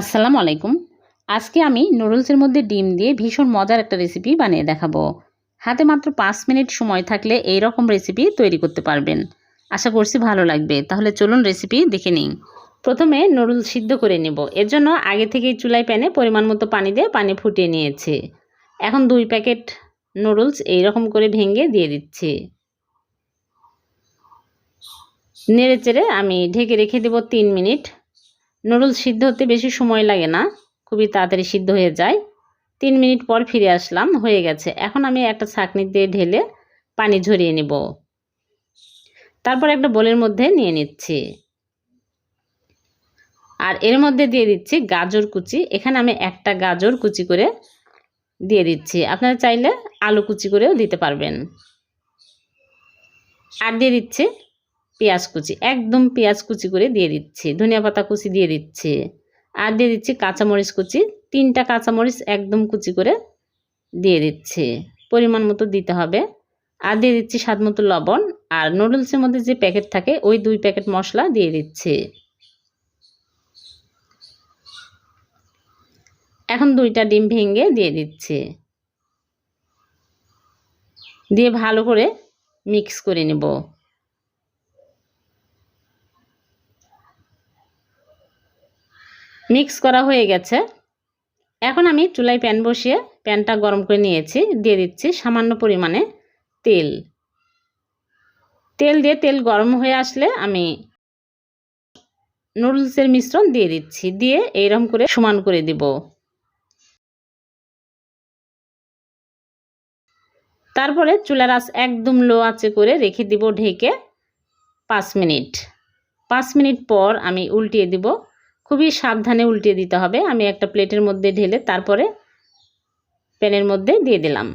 আসসালামু আলাইকুম। আজকে আমি নুডলসের মধ্যে ডিম দিয়ে ভীষণ মজার একটা রেসিপি বানিয়ে দেখাবো। হাতে মাত্র পাঁচ মিনিট সময় থাকলে এই রকম রেসিপি তৈরি করতে পারবেন। আশা করছি ভালো লাগবে। তাহলে চলুন রেসিপি দেখে নিই। প্রথমে নুডলস সিদ্ধ করে নেব। এর জন্য আগে থেকেই চুলায় প্যানে পরিমাণ মতো পানি দিয়ে পানি ফুটিয়ে নিয়েছি। এখন দুই প্যাকেট নুডলস এই রকম করে ভেঙে দিয়ে দিচ্ছি। নেড়ে চেড়ে আমি ঢেকে রেখে দেব তিন মিনিট। নুডলস সিদ্ধ হতে বেশি সময় লাগে না, খুবই তাড়াতাড়ি সিদ্ধ হয়ে যায়। তিন মিনিট পর ফিরে আসলাম, হয়ে গেছে। এখন আমি একটা ছাঁকনি দিয়ে ঢেলে পানি ঝরিয়ে নেব। তারপর একটা বোলের মধ্যে নিয়ে নিচ্ছি। আর এর মধ্যে দিয়ে দিচ্ছি গাজর কুচি। এখানে আমি একটা গাজর কুচি করে দিয়ে দিচ্ছি। আপনারা চাইলে আলু কুচি করেও দিতে পারবেন। আর দিয়ে দিচ্ছি পেঁয়াজ কুচি, একদম পেঁয়াজ কুচি করে দিয়ে দিচ্ছি, ধনিয়া পাতা কুচি দিয়ে দিচ্ছি। আর দিয়ে দিচ্ছি কাঁচামরিচ কুচি, তিনটা কাঁচামরিচ একদম কুচি করে দিয়ে দিচ্ছি, পরিমাণ মতো দিতে হবে। আর দিয়ে দিচ্ছি স্বাদ মতো লবণ, আর নুডলসের মধ্যে যে প্যাকেট থাকে, ওই দুই প্যাকেট মশলা দিয়ে দিচ্ছি। এখন দুইটা ডিম ভেঙে দিয়ে দিচ্ছি। দিয়ে ভালো করে মিক্স করে নেব। মিক্স করা হয়ে গেছে। এখন আমি চুলায় প্যান বসিয়ে প্যানটা গরম করে নিয়েছি। দিয়ে দিচ্ছি সামান্য পরিমাণে তেল। তেল দিয়ে তেল গরম হয়ে আসলে আমি নুডলসের মিশ্রণ দিয়ে দিচ্ছি। দিয়ে এইরকম করে সমান করে দিব। তারপরে চুলার আঁচ একদম লো আঁচে করে রেখে দিব ঢেকে পাঁচ মিনিট। পাঁচ মিনিট পর আমি উল্টিয়ে দিব। খুবই সাবধানে উল্টিয়ে দিতে হবে। আমি একটা প্লেটের মধ্যে ঢেলে তারপরে প্যানের মধ্যে দিয়ে দিলাম।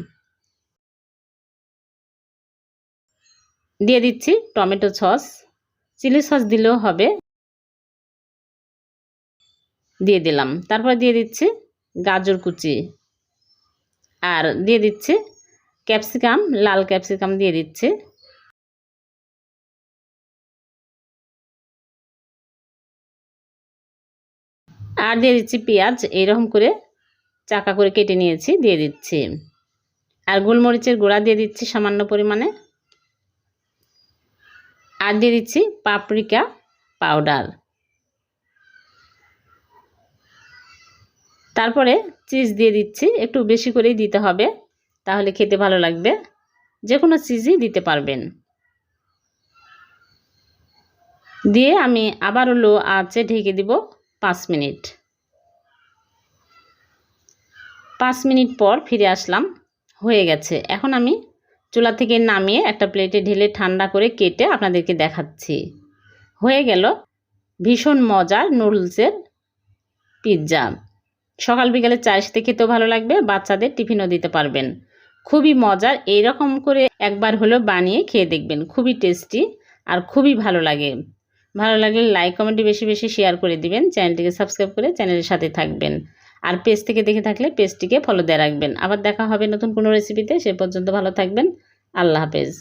দিয়ে দিচ্ছি টমেটো সস। চিলি সস দিলেও হবে। দিয়ে দিলাম। তারপর দিয়ে দিচ্ছি গাজর কুচি। আর দিয়ে দিচ্ছি ক্যাপসিকাম, লাল ক্যাপসিকাম দিয়ে দিচ্ছি। আর দিয়ে দিচ্ছি পেঁয়াজ এইরকম করে চাকা করে কেটে নিয়েছি, দিয়ে দিচ্ছি। আর গোলমরিচের গুঁড়া দিয়ে দিচ্ছি সামান্য পরিমাণে। আর দিয়ে দিচ্ছি পাপরিকা পাউডার। তারপরে চিজ দিয়ে দিচ্ছি, একটু বেশি করেই দিতে হবে, তাহলে খেতে ভালো লাগবে। যে কোনো চিজই দিতে পারবেন। দিয়ে আমি আবারও লো আঁচে ঢেকে দিব। পাঁচ মিনিট। পাঁচ মিনিট পর ফিরে আসলাম। হয়ে গেছে। এখন আমি চুলা থেকে নামিয়ে একটা প্লেটে ঢেলে ঠান্ডা করে কেটে আপনাদেরকে দেখাচ্ছি। হয়ে গেল ভীষণ মজার নুডলসের পিৎজা। সকাল বিকালে চায়ের খেতেও ভালো লাগবে, বাচ্চাদের টিফিনও দিতে পারবেন। খুবই মজার, এইরকম করে একবার হলেও বানিয়ে খেয়ে দেখবেন। খুবই টেস্টি আর খুবই ভালো লাগে। ভালো লাগলে লাইক কমেন্টে বেশি বেশি শেয়ার করে দিবেন। চ্যানেলটিকে সাবস্ক্রাইব করে চ্যানেলের সাথে থাকবেন। আর পেজ থেকে দেখে থাকলে পেজটিকে ফলো দিয়ে রাখবেন। আবার দেখা হবে নতুন কোনো রেসিপিতে সে পর্যন্ত ভালো থাকবেন। আল্লাহ হাফেজ।